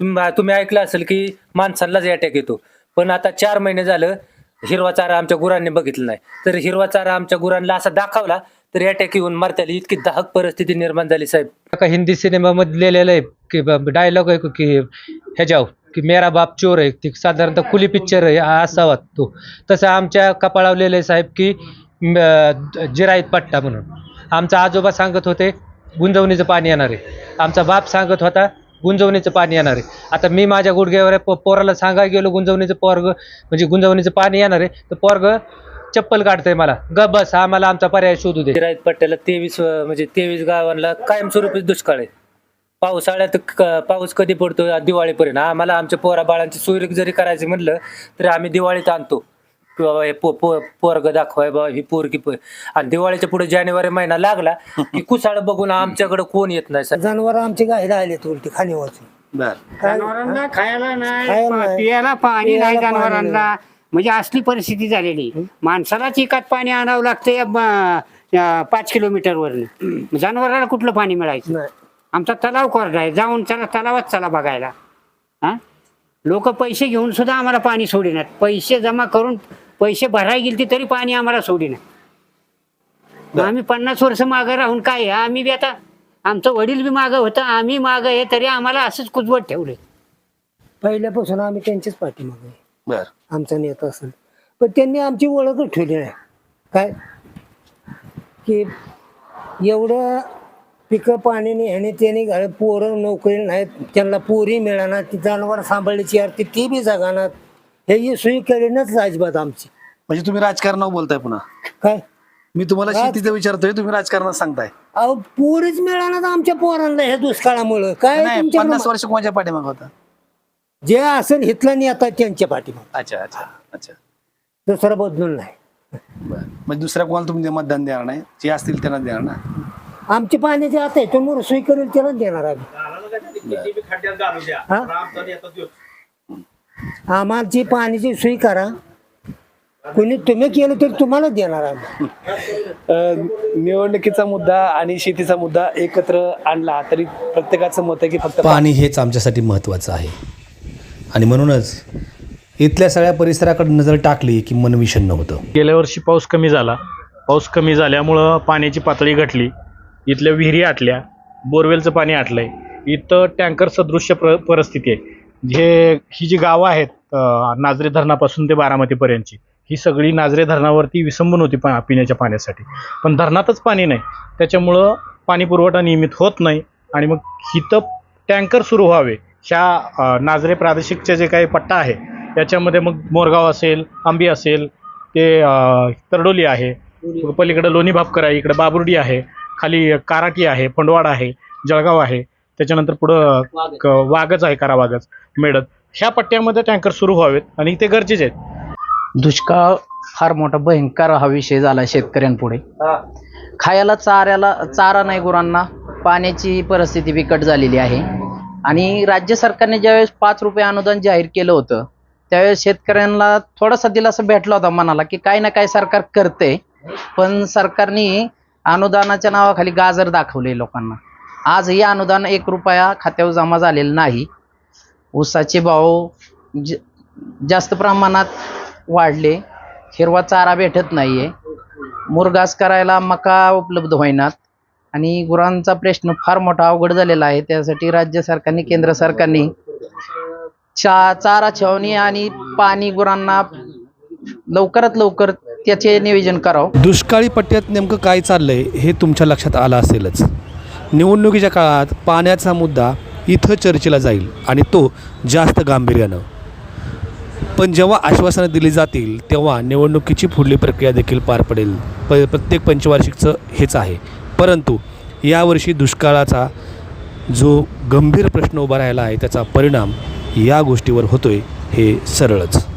तुम्ही तुम्ही ऐकलं असेल की माणसांनाच अटॅक येतो. पण आता चार महिने झालं हिरवा चारा आमच्या गुरांनी बघितलं नाही. तर हिरवा चारा आमच्या गुरांना असा दाखवला तर अटॅक येऊन मरत्याला इतकी दाहक परिस्थिती निर्माण झाली साहेब. का हिंदी सिनेमामध्ये लिहिलेलं आहे की डायलॉग आहे की ह्याच्याव की मेरा बाप चोर आहे ती साधारणतः खुली पिक्चर आहे हा असावा तो. तसं आमच्या कपाळावर लिहिलं आहे साहेब की जिरायत जिराईत पट्टा म्हणून. आमचा आजोबा सांगत होते गुंजवणीचं पाणी येणार आहे. आमचा बाप सांगत होता गुंजवणीचं पाणी येणार आहे. आता मी माझ्या गुडघ्यावर आहे, पो- पोराला सांगायला गेलो गुंजवणीचं पोरग म्हणजे गुंजवणीचं पाणी येणार आहे तर पोरग चप्पल काढतंय मला. ग बस आम्हाला आमचा पर्याय शोधू दे. जिरायत पट्ट्याला तेवीस म्हणजे तेवीस गावांना कायमस्वरूपी दुष्काळ आहे. पावसाळ्यात क- पाऊस कधी पडतो? दिवाळीपर्यंत. आम्हाला आमच्या पोरा बाळांची सोयरीक जरी करायची म्हणलं तरी आम्ही दिवाळीत आणतो. की बाबा हे पो पो पोरग दाखवाय बाबा ही पोरगी पोर आणि दिवाळीच्या पुढे जानेवारी महिना लागला की कुसाळ बघून आमच्याकडे कोण येत नाही. जनावर आमची गाय राहिले उलटी खाली वाचून बर जनावरांना खायला नाही पा-. पियाला पाणी नाही जनावरांना. म्हणजे असली परिस्थिती झालेली. माणसाला चिकात पाणी आणावं लागतंय ब- अं, पाच किलोमीटरवरनं. जनावराला कुठलं पाणी मिळायचं? नाही. आमचा तलाव कोरडा आहे. जाऊन चला तलावात चला बघायला. हा? लोक पैसे घेऊन सुद्धा आम्हाला पाणी सोडिनात. पैसे जमा करून पैसे भरायला गेलते तरी पाणी आम्हाला सोडिनात आम्ही पन्नास वर्ष मागं राहून काय आहे? आम्ही बी आता आमचं वडील बी मागं होतं आम्ही मागं आहे तरी आम्हाला असंच कुजवत ठेवले पहिल्यापासून आम्ही त्यांचीच पाठीमागे आहे. बर. आमचा नेता असेल. पण त्यांनी आमची ओळखच ठेवली नाही काय? की एवढं पिकं पाण्याने ह्याने त्याने घाल पोरं नोकरी नाहीत त्यांना पोरी मिळणार ती जनावर सांभाळण्याची आरती ती बी जगानात हे सोयी केलीनच अजिबात आमची. म्हणजे तुम्ही राजकारणावर बोलताय पुन्हा? काय? मी तुम्हाला राज- शेतीचं विचारतोय तुम्ही राजकारणात सांगताय. अहो पोरीच मिळणार आमच्या पोरांना ह्या दुष्काळामुळं. काय नाही तुमच्याकडं पन्नास वर्ष कोणाच्या पाठीमाग होता? जे असेल हिथलं नेता त्यांच्या पाठीमाग. अच्छा अच्छा अच्छा. दुसरं बदलून नाही. बर. म्हणजे दुसऱ्या कोणाला तुम्ही मतदान देणार नाही? जे असतील त्यांना देणार ना? आमची पाण्याची आता आहे तो सोयी करेल त्यालाच देणार आम्ही. हा? आम्हाची पाण्याची सोयी करा. कोणी तुम्ही केलं तर तुम्हाला देणार आम्ही. अ, निवडणुकीचा मुद्दा आणि शेतीचा मुद्दा एकत्र आणला तरी प्रत्येकाचं मत आहे की फक्त पाणी हेच आमच्यासाठी महत्त्वाचं आहे. आणि म्हणूनच इथल्या सगळ्या परिसराकडे नजर टाकली की मन विषण्ण होतं. गेल्या वर्षी पाऊस कमी झाला. पाऊस कमी झाल्यामुळं पाण्याची पातळी घटली. इथल्या विहिरी आटल्या. बोरवेलचं पाणी आटलंय. इथं टँकर सदृश्य प्र परिस्थिती आहे. जे ही जी गावं आहेत अं, नाझरे धरणापासून ते बारामतीपर्यंतची ही सगळी नाझरे धरणावरती विसंबून होती पा पिण्याच्या पाण्यासाठी. पण धरणातच पाणी नाही. त्याच्यामुळं पाणी पुरवठा नियमित होत नाही आणि मग इथं टँकर सुरू व्हावे. ह्या अं, नाझरे प्रादेशिकचे जे काही पट्टा आहे याच्यामध्ये मग मोरगाव असेल आंबी असेल ते तरडोली आहे पलीकडे लोणी भापकर आहे इकडे बाबुर्डी आहे खाली काराटी आहे फंडवाड आहे जळगाव आहे त्याच्यानंतर पुढं क- वाघच आहे कारावागच मेडत ह्या पट्ट्यामध्ये टँकर सुरू व्हावेत आणि ते गरजेचे आहेत. दुष्काळ फार मोठा भयंकर हा विषय झाला शेतकऱ्यांपुढे. खायला चाऱ्याला चारा नाही गुरांना. पाण्याची परिस्थिती बिकट झालेली आहे. आणि राज्य सरकारने ज्यावेळेस पाच रुपये अनुदान जाहीर केलं होतं त्यावेळेस शेतकऱ्यांना थोडासा दिलासा भेटला होता मनाला की काही ना काही सरकार करते. पण सरकारने अनुदानाच्या नावाखाली गाजर दाखवले लोकांना. आजही अनुदान एक रुपया खात्यावर जमा झालेलं नाही. ऊसाचे भाव ज जास्त प्रमाणात वाढले. हिरवा चारा भेटत नाही आहे मुरगास करायला मका उपलब्ध होईनात आणि गुरांचा प्रश्न फार मोठा अवघड झालेला आहे. त्यासाठी राज्य सरकारने केंद्र सरकारने चा चारा छावणी आणि पाणी गुरांना लवकरात लवकर त्याचे नियोजन करावं. दुष्काळी पट्ट्यात नेमकं काय चाललंय हे तुमच्या लक्षात आलं असेलच. निवडणुकीच्या काळात पाण्याचा मुद्दा इथं चर्चेला जाईल आणि तो जास्त गांभीर्यानं. पण जेव्हा आश्वासनं दिली जातील तेव्हा निवडणुकीची पुढली प्रक्रिया देखील पार पडेल. प प्रत्येक पंचवार्षिकचं हेच आहे. परंतु यावर्षी दुष्काळाचा जो गंभीर प्रश्न उभा राहिला आहे त्याचा परिणाम या गोष्टीवर होतोय हे सरळच.